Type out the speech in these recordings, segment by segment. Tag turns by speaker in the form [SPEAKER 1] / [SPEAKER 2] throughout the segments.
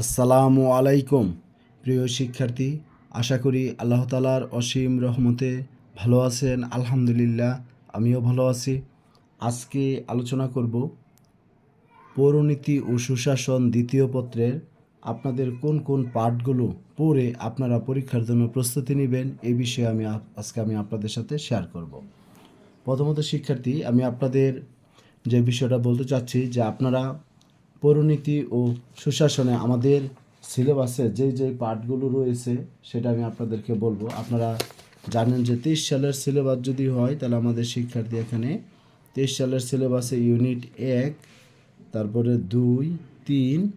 [SPEAKER 1] আসসালামু আলাইকুম, প্রিয় শিক্ষার্থী। আশা করি আল্লাহ তালার অসীম রহমতে ভালো আছেন। আলহামদুলিল্লাহ, আমিও ভালো আছি। আজকে আলোচনা করব পৌরনীতি ও সুশাসন দ্বিতীয় পত্রের আপনাদের কোন কোন পাঠগুলো পড়ে আপনারা পরীক্ষার জন্য প্রস্তুতি নেবেন এই বিষয়ে আমি আজকে আমি আপনাদের সাথে শেয়ার করব। প্রথমত শিক্ষার্থী, আমি আপনাদের যে বিষয়টা বলতে চাচ্ছি যে আপনারা পৌরনীতি ও সুশাসনে আমাদের সিলেবাসে যে যে পাঠগুলো রয়েছে, সেটা আমি আপনাদেরকে বলব। আপনারা জানেন যে তেইশ সালের সিলেবাস যদি হয়, তাহলে আমাদের শিক্ষার্থী এখানে তেইশ সালের সিলেবাসে ইউনিট এক, তারপরে দুই, তিন,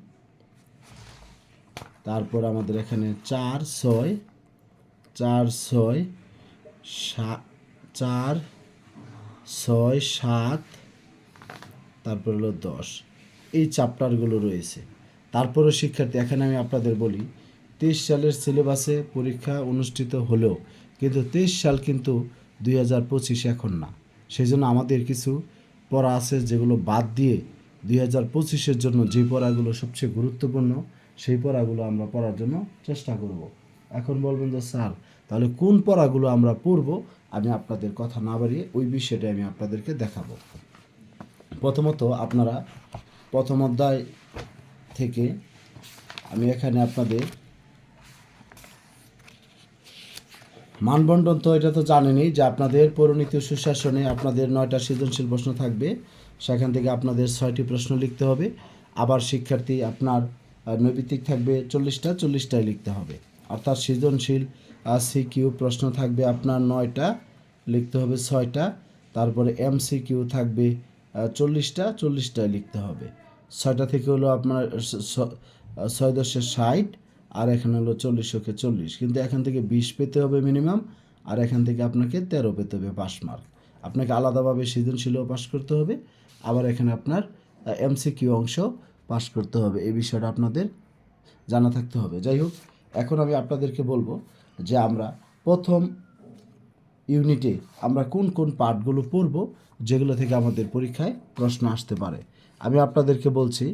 [SPEAKER 1] তারপর আমাদের এখানে চার, ছয় চার, ছয়, সা- চার, ছয়, সাত, তারপর হলো দশ। এই চ্যাপ্টারগুলো রয়েছে। তারপরও শিক্ষার্থী, এখানে আমি আপনাদের বলি, তেইশ সালের সিলেবাসে পরীক্ষা অনুষ্ঠিত হলেও কিন্তু তেইশ সাল কিন্তু দুই হাজার পঁচিশ এখন না। সেই জন্য আমাদের কিছু পড়া আছে যেগুলো বাদ দিয়ে দুই হাজার পঁচিশের জন্য যে পড়াগুলো সবচেয়ে গুরুত্বপূর্ণ, সেই পড়াগুলো আমরা পড়ার জন্য চেষ্টা করব। এখন বলবেন যে, স্যার, তাহলে কোন পড়াগুলো আমরা পড়ব? আমি আপনাদের কথা না বাড়িয়ে ওই বিষয়টা আমি আপনাদেরকে দেখাবো। প্রথমত আপনারা প্রথম অধ্যায় থেকে আমি এখানে আপনাদের মানবন্টন তো এটা তো জানেনই যে আপনাদের পরিণীতি সুশাসনে আপনাদের নয়টা সৃজনশীল প্রশ্ন থাকবে। সেখান থেকে আপনাদের ছয়টি প্রশ্ন লিখতে হবে। আবার শিক্ষার্থী আপনার নৈবিত্তিক থাকবে চল্লিশটা চল্লিশটাই লিখতে হবে। অর্থাৎ সৃজনশীল সিকিউ প্রশ্ন থাকবে আপনার নয়টা, লিখতে হবে ছয়টা। তারপরে এমসিকিউ থাকবে চল্লিশটা চল্লিশটাই লিখতে হবে। ছয়টা থেকে হলো আপনার ছয় দশের ষাট, আর এখানে হলো চল্লিশ ওকে চল্লিশ। কিন্তু এখান থেকে বিশ পেতে হবে মিনিমাম আর এখান থেকে আপনাকে তেরো পেতে হবে পাস মার্ক। আপনাকে আলাদাভাবে সৃজনশীলও পাস করতে হবে, আবার এখানে আপনার এমসিকিউ অংশ পাস করতে হবে। এই বিষয়টা আপনাদের জানা থাকতে হবে। যাই হোক, এখন আমি আপনাদেরকে বলব যে আমরা প্রথম ইউনিটে আমরা কোন কোন পার্টগুলো পড়ব যেগুলো থেকে আমাদের পরীক্ষায় প্রশ্ন আসতে পারে। আমি আপনাদেরকে বলছি,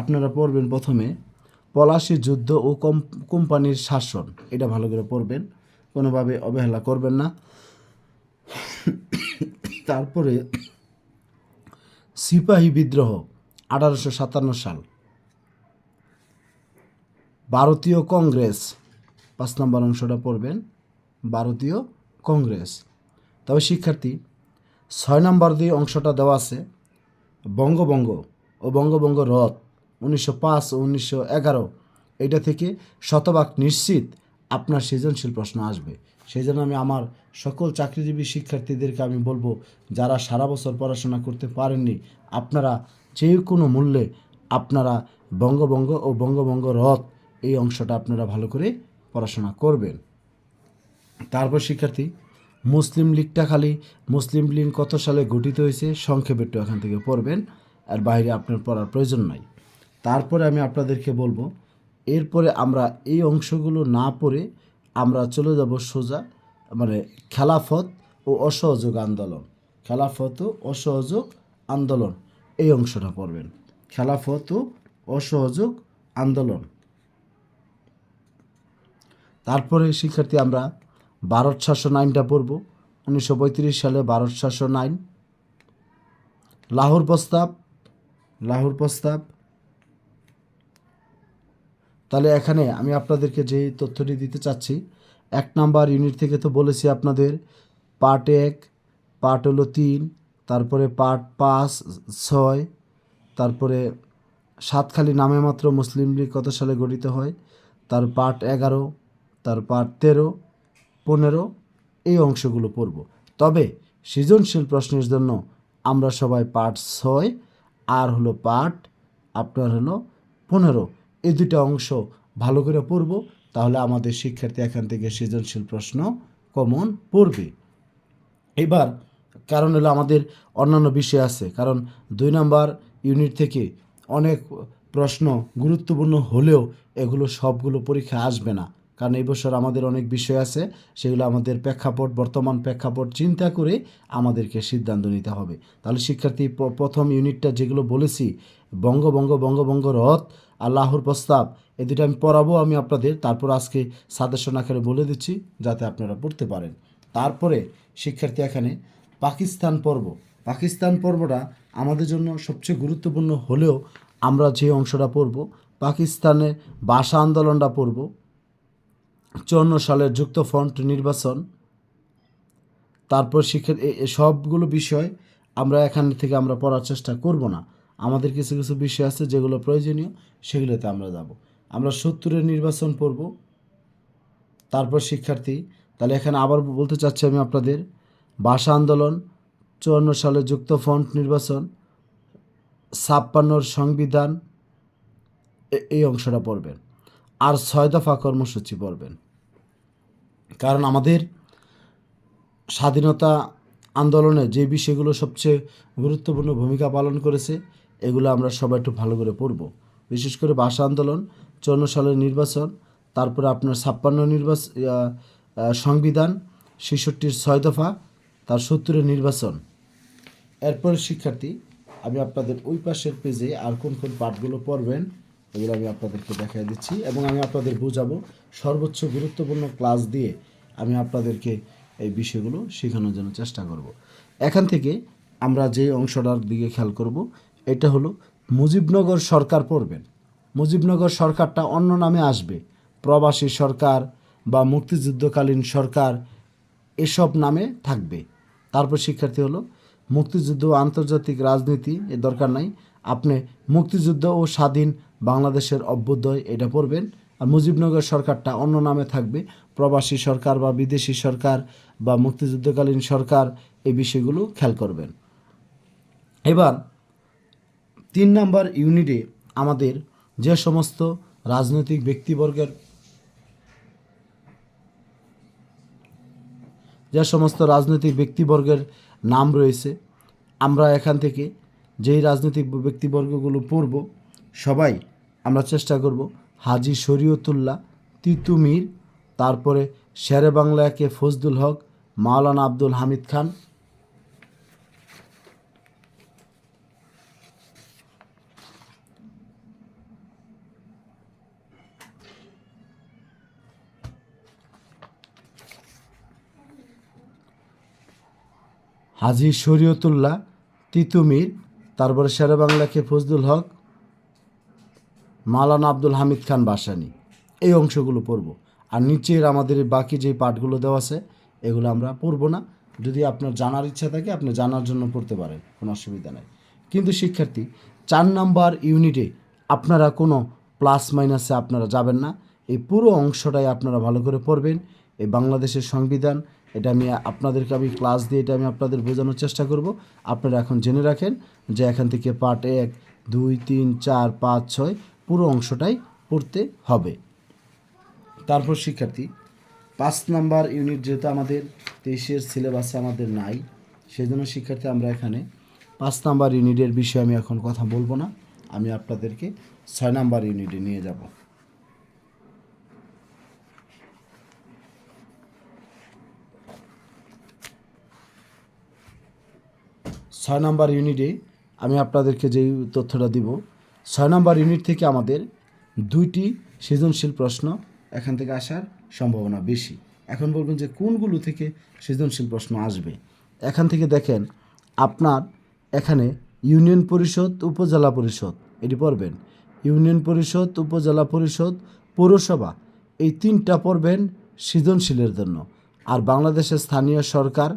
[SPEAKER 1] আপনারা পড়বেন প্রথমে পলাশি যুদ্ধ ও কম, কোম্পানির শাসন। এটা ভালো করে পড়বেন, কোনোভাবে অবহেলা করবেন না। তারপরে সিপাহী বিদ্রোহ, আঠারোশো সাতান্ন সাল। ভারতীয় কংগ্রেস, পাঁচ নম্বর অংশটা পড়বেন, ভারতীয় কংগ্রেস। তবে শিক্ষার্থী ছয় নম্বর দিয়ে অংশটা দেওয়া আছে বঙ্গবঙ্গ ও বঙ্গবঙ্গ রথ উনিশশো পাঁচ ও উনিশশো এগারো এটা থেকে শতভাগ নিশ্চিত আপনার সৃজনশীল প্রশ্ন আসবে। সেই জন্য আমি আমার সকল চাকরিজীবী শিক্ষার্থীদেরকে আমি বলব, যারা সারা বছর পড়াশোনা করতে পারেননি, আপনারা যে কোনো মূল্যে আপনারা বঙ্গবঙ্গ ও বঙ্গবঙ্গ রথ এই অংশটা আপনারা ভালো করে পড়াশোনা করবেন। তারপর শিক্ষার্থী মুসলিম লীগটা খালি মুসলিম লীগ কত সালে গঠিত হয়েছে সংক্ষেপে একটু এখান থেকে পড়বেন আর বাইরে আপনার পড়ার প্রয়োজন নাই। তারপরে আমি আপনাদেরকে বলব, এরপরে আমরা এই অংশগুলো না পড়ে আমরা চলে যাব সোজা মানে খেলাফত ও অসহযোগ আন্দোলন। খেলাফত ও অসহযোগ আন্দোলন, এই অংশটা পড়বেন। খেলাফত ও অসহযোগ আন্দোলন। তারপরে শিক্ষার্থী আমরা ভারত শাসন আইনটা পড়ব। উনিশশো পঁয়ত্রিশ সালে ভারত শাসন আইন লাহোর প্রস্তাব। লাহোর প্রস্তাব। তাহলে এখানে আমি আপনাদেরকে যে তথ্যটি দিতে চাচ্ছি, এক নাম্বার ইউনিট থেকে তো বলেছি আপনাদের পার্ট এক পার্ট হলো তিন, তারপরে পার্ট পাঁচ, ছয়, তারপরে সাতখালি নামে মাত্র মুসলিম লীগ কত সালে গঠিত হয়? তার পার্ট এগারো, তার পার্ট তেরো পনেরো, এই অংশগুলো পড়ব। তবে সৃজনশীল প্রশ্নের জন্য আমরা সবাই পার্ট ছয়, আর হলো পার্ট আপনার হলো পনেরো। এই দুটো অংশ ভালো করে পড়ব, তাহলে আমাদের শিক্ষার্থী এখান থেকে সৃজনশীল প্রশ্ন কমন পড়বে। এবার কারণ হলো আমাদের অন্যান্য বিষয় আছে, কারণ দুই নাম্বার ইউনিট থেকে অনেক প্রশ্ন গুরুত্বপূর্ণ হলেও এগুলো সবগুলো পরীক্ষা আসবে না। কারণ এই বছর আমাদের অনেক বিষয় আছে, সেগুলো আমাদের প্রেক্ষাপট, বর্তমান প্রেক্ষাপট চিন্তা করে আমাদেরকে সিদ্ধান্ত নিতে হবে। তাহলে শিক্ষার্থী প্রথম ইউনিটটা যেগুলো বলেছি বঙ্গবঙ্গ বঙ্গবঙ্গ রথ, আল্লাহর প্রস্তাব, এ দুটো আমি পড়াবো আমি আপনাদের, তারপর আজকে সাজেশন আকারে বলে দিচ্ছি যাতে আপনারা পড়তে পারেন। তারপরে শিক্ষার্থী এখানে পাকিস্তান পর্ব, পাকিস্তান পর্বটা আমাদের জন্য সবচেয়ে গুরুত্বপূর্ণ হলেও আমরা যে অংশটা পড়ব, পাকিস্তানের ভাষা আন্দোলনটা পড়ব চুয়ান্ন সালের যুক্ত ফ্রন্ট নির্বাচন, তারপর শিক্ষা সবগুলো বিষয় আমরা এখান থেকে আমরা পড়ার চেষ্টা করব না। আমাদের কিছু কিছু বিষয় আছে যেগুলো প্রয়োজনীয়, সেগুলোতে আমরা যাব। আমরা সত্তরের নির্বাচন পড়ব, তারপর শিক্ষার্থী। তাহলে এখানে আবার বলতে চাচ্ছি আমি আপনাদের, ভাষা আন্দোলন, চুয়ান্ন সালে যুক্ত ফ্রন্ট নির্বাচন, ছাপ্পান্নর সংবিধান এই অংশটা পড়বেন। আর ছয় দফা কর্মসূচি পড়বেন। কারণ আমাদের স্বাধীনতা আন্দোলনে যে বিষয়গুলো সবচেয়ে গুরুত্বপূর্ণ ভূমিকা পালন করেছে, এগুলো আমরা সবাই একটু ভালো করে পড়ব। বিশেষ করে ভাষা আন্দোলন চৌন্ন সালের নির্বাচন, তারপরে আপনার ছাপ্পান্ন নির্বাচন সংবিধান, ছেষট্টির ছয় দফা, তার সত্তরের নির্বাচন। এরপর শিক্ষার্থী, আমি আপনাদের ওই পাশের পেজে আর কোন কোন পাঠগুলো পড়বেন এগুলো আমি আপনাদেরকে দেখাই দিচ্ছি এবং আমি আপনাদের বোঝাবো সর্বোচ্চ গুরুত্বপূর্ণ ক্লাস দিয়ে আমি আপনাদেরকে এই বিষয়গুলো শেখানোর জন্য চেষ্টা করব। এখান থেকে আমরা যে অংশটার দিকে খেয়াল করব, এটা হলো মুজিবনগর সরকার পড়বেন। মুজিবনগর সরকারটা অন্য নামে আসবে। প্রবাসী সরকার বা মুক্তিযুদ্ধকালীন সরকার এসব নামে থাকবে। তারপর শিক্ষার্থী হলো, মুক্তিযুদ্ধ আন্তর্জাতিক রাজনীতি এর দরকার নাই। আপনি মুক্তিযুদ্ধ ও স্বাধীন বাংলাদেশের অভ্যুদয় এটা পড়বেন। আর মুজিবনগর সরকারটা অন্য নামে থাকবে। প্রবাসী সরকার বা বিদেশি সরকার বা মুক্তিযুদ্ধকালীন সরকার এই বিষয়গুলো খেয়াল করবেন। এবার তিন নাম্বার ইউনিটে আমাদের যে সমস্ত রাজনৈতিক ব্যক্তিবর্গের যে সমস্ত রাজনৈতিক ব্যক্তিবর্গের নাম রয়েছে, আমরা এখান থেকে যেই রাজনৈতিক ব্যক্তিবর্গগুলো পড়ব, সবাই আমরা চেষ্টা করব। হাজি শরীয়তুল্লাহ তিতুমির, তারপরে শেরে বাংলা একে ফজলুল হক, মাওলানা আব্দুল হামিদ খান। হাজি শরীয়তুল্লাহ তিতুমির, তারপরে শেরে বাংলাকে ফজদুল হক মাওলানা আব্দুল হামিদ খান বাসানি। এই অংশগুলো পড়ব। আর নিচের আমাদের বাকি যে পাঠগুলো দেওয়া আছে, এগুলো আমরা পড়ব না। যদি আপনার জানার ইচ্ছা থাকে, আপনি জানার জন্য পড়তে পারেন, কোনো অসুবিধা নেই। কিন্তু শিক্ষার্থী, চার নাম্বার ইউনিটে আপনারা কোনো প্লাস মাইনাসে আপনারা যাবেন না। এই পুরো অংশটাই আপনারা ভালো করে পড়বেন। এই বাংলাদেশের সংবিধান, এটা আমি আপনাদেরকে আমি ক্লাস দিয়ে এটা আমি আপনাদের বোঝানোর চেষ্টা করব। আপনারা এখন জেনে রাখেন যে এখান থেকে পার্ট এক, দুই, তিন, চার, পাঁচ, ছয় পুরো অংশটাই পড়তে হবে। তারপর শিক্ষার্থী, পাঁচ নাম্বার ইউনিট যেহেতু আমাদের তেইশের সিলেবাসে আমাদের নাই সেই জন্য শিক্ষার্থী, আমরা এখানে পাঁচ নাম্বার ইউনিটের বিষয়ে আমি এখন কথা বলব না। আমি আপনাদেরকে ছয় নাম্বার ইউনিটে নিয়ে যাব। ছয় নাম্বার ইউনিটে আমি আপনাদেরকে যেই তথ্যটা দিব ছয় নম্বর ইউনিট থেকে আমাদের দুইটি সৃজনশীল প্রশ্ন এখান থেকে আসার সম্ভাবনা বেশি। এখন বলবেন যে কোনগুলো থেকে সৃজনশীল প্রশ্ন আসবে? এখান থেকে দেখেন, আপনার এখানে ইউনিয়ন পরিষদ, উপজেলা পরিষদ, এটি পড়বেন। ইউনিয়ন পরিষদ, উপজেলা পরিষদ, পৌরসভা, এই তিনটা পড়বেন সৃজনশীলের জন্য। আর বাংলাদেশের স্থানীয় সরকার,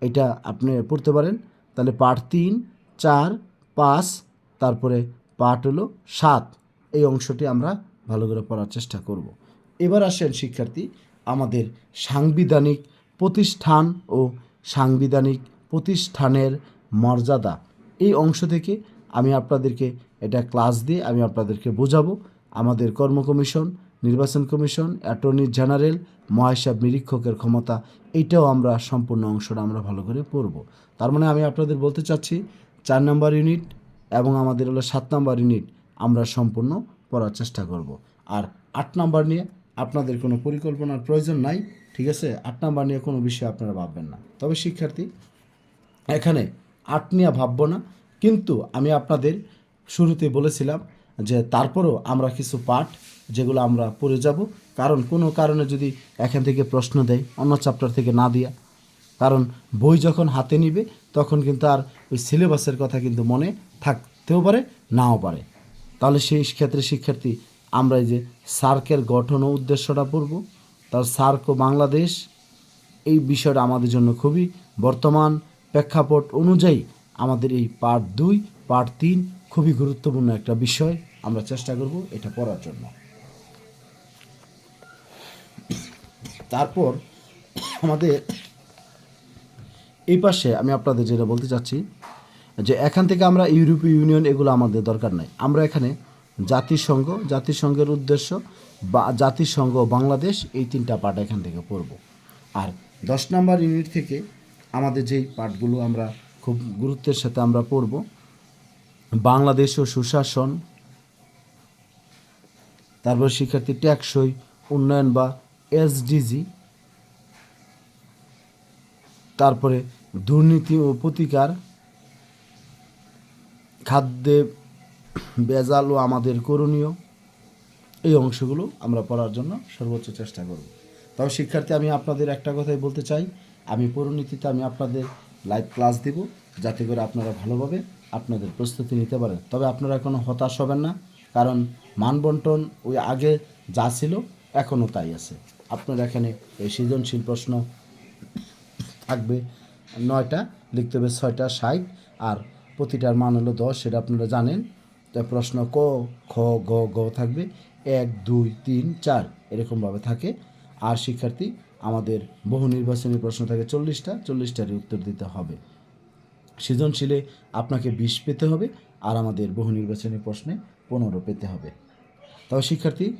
[SPEAKER 1] এটা আপনি পড়তে পারেন। তাহলে পাঠ তিন, চার, পাঁচ, তারপরে পাঠ হলো সাত। এই অংশটি আমরা ভালো করে পড়ার চেষ্টা করব। এবার আসেন শিক্ষার্থী, আমাদের সাংবিধানিক প্রতিষ্ঠান ও সাংবিধানিক প্রতিষ্ঠানের মর্যাদা। এই অংশ থেকে আমি আপনাদেরকে এটা ক্লাস দিয়ে আমি আপনাদেরকে বোঝাবো। আমাদের কর্ম কমিশন, নির্বাচন কমিশন, অ্যাটর্নি জেনারেল মহাহিসাব নিরীক্ষকের ক্ষমতা এইটাও আমরা সম্পূর্ণ অংশটা আমরা ভালো করে পড়ব। তার মানে আমি আপনাদের বলতে চাচ্ছি, চার নম্বর ইউনিট এবং আমাদের হলো সাত নম্বর ইউনিট, আমরা সম্পূর্ণ পড়ার চেষ্টা করব। আর আট নাম্বার নিয়ে আপনাদের কোনো পরিকল্পনার প্রয়োজন নাই, ঠিক আছে? আট নাম্বার নিয়ে কোনো বিষয় আপনারা ভাববেন না। তবে শিক্ষার্থী, এখানে আট নিয়ে ভাববো না, কিন্তু আমি আপনাদের শুরুতে বলেছিলাম যে তারপরও আমরা কিছু পাঠ যেগুলো আমরা পড়ে যাব। কারণ কোনো কারণে যদি এখান থেকে প্রশ্ন দেয়, অন্য চ্যাপ্টার থেকে না দিয়া, কারণ বই যখন হাতে নিবে, তখন কিন্তু আর ওই সিলেবাসের কথা কিন্তু মনে থাকতেও পারে, নাও পারে। তাহলে সেই ক্ষেত্রে শিক্ষার্থী, আমরা এই যে সার্কের গঠন ও উদ্দেশ্যটা পড়ব, তার সার্ক ও বাংলাদেশ, এই বিষয়টা আমাদের জন্য খুবই বর্তমান প্রেক্ষাপট অনুযায়ী আমাদের এই পার্ট দুই পার্ট তিন খুবই গুরুত্বপূর্ণ একটা বিষয়। আমরা চেষ্টা করব এটা পড়ার জন্য। তারপর আমাদের এই পাশে আমি আপনাদের যেটা বলতে চাচ্ছি, যে এখান থেকে আমরা ইউরোপীয় ইউনিয়ন এগুলো আমাদের দরকার নাই। আমরা এখানে জাতিসংঘ, জাতিসংঘের উদ্দেশ্য বা জাতিসংঘ বাংলাদেশ এই তিনটা পার্ট এখান থেকে পড়ব। আর দশ নম্বর ইউনিট থেকে আমাদের যেই পার্টগুলো আমরা খুব গুরুত্বের সাথে আমরা পড়ব, বাংলাদেশ ও সুশাসন, তারপর শিক্ষার্থী টেকসই উন্নয়ন বা এসডিজি তারপরে দুর্নীতি ও প্রতিকার, খাদ্যে বেজাল ও আমাদের করণীয়, এই অংশগুলো আমরা পড়ার জন্য সর্বোচ্চ চেষ্টা করব। তবে শিক্ষার্থী, আমি আপনাদের একটা কথাই বলতে চাই। আমি পরিণতিতে আমি আপনাদের লাইভ ক্লাস দিব, যাতে করে আপনারা ভালোভাবে আপনাদের প্রস্তুতি নিতে পারেন। তবে আপনারা কোনো হতাশ হবেন না, কারণ মানবন্টন ওই আগে যা ছিল এখনও তাই আছে। আপনারা এখানে এই সৃজনশীল প্রশ্ন থাকবে। নয়টা, লিখতে হবে ছয়টা ষাট, আর প্রতিটার মান হলো দশ, সেটা আপনারা জানেন। তো প্রশ্ন ক, খ, গ গ থাকবে। এক, দুই, তিন, চার এরকমভাবে থাকে। আর শিক্ষার্থী, আমাদের বহু নির্বাচনী প্রশ্ন থাকে চল্লিশটা, চল্লিশটারই উত্তর দিতে হবে। সৃজনশীলে আপনাকে বিশ পেতে হবে, আর আমাদের বহু নির্বাচনী প্রশ্নে পনেরো পেতে হবে। তবে শিক্ষার্থী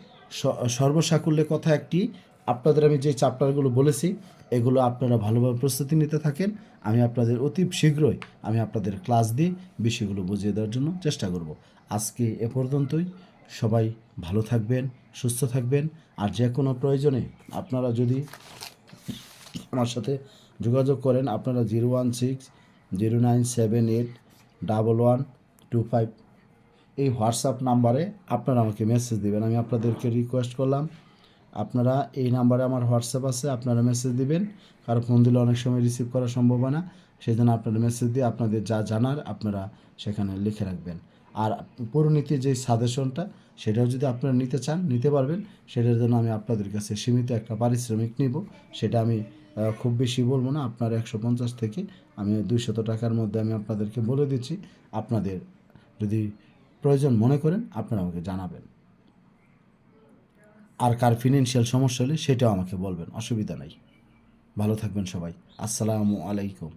[SPEAKER 1] সর্বসাকুল্যে কথা একটি আপনাদের আমি যে চ্যাপ্টারগুলো বলেছি, এগুলো আপনারা ভালোভাবে প্রস্তুতি নিতে থাকেন। আমি আপনাদের অতি শীঘ্রই আমি আপনাদের ক্লাস দিয়ে বিষয়গুলো বুঝিয়ে দেওয়ার জন্য চেষ্টা করব। আজকে এ পর্যন্তই। সবাই ভালো থাকবেন, সুস্থ থাকবেন, আর যে কোনো প্রয়োজনে আপনারা যদি আমার সাথে যোগাযোগ করেন, আপনারা zero one six, zero nine seven eight, double one, two five এই হোয়াটসঅ্যাপ নাম্বারে আপনারা আমাকে মেসেজ দেবেন। আমি আপনাদেরকে রিকোয়েস্ট করলাম। আপনারা এই নাম্বারে আমার হোয়াটসঅ্যাপ আছে, আপনারা মেসেজ দিবেন। কারও ফোন দিলে অনেক সময় রিসিভ করা সম্ভব হয় না। সেই জন্য আপনারা মেসেজ দিয়ে আপনাদের যা জানার আপনারা সেখানে লিখে রাখবেন। আর পরিণতির যে সাজেশনটা সেটাও যদি আপনারা নিতে চান, নিতে পারবেন, সেটার জন্য আমি আপনাদের কাছে সীমিত একটা পারিশ্রমিক নিব। সেটা আমি খুব বেশি বলব না, আপনার একশো পঞ্চাশ থেকে আমি দুইশত টাকার মধ্যে আমি আপনাদেরকে বলে দিচ্ছি। আপনাদের যদি প্রয়োজন মনে করেন, আপনারা আমাকে জানাবেন। আর কার ফিনান্সিয়াল সমস্যা হলে সেটাও আমাকে বলবেন, অসুবিধা নাই। ভালো থাকবেন সবাই। আসসালামু আলাইকুম।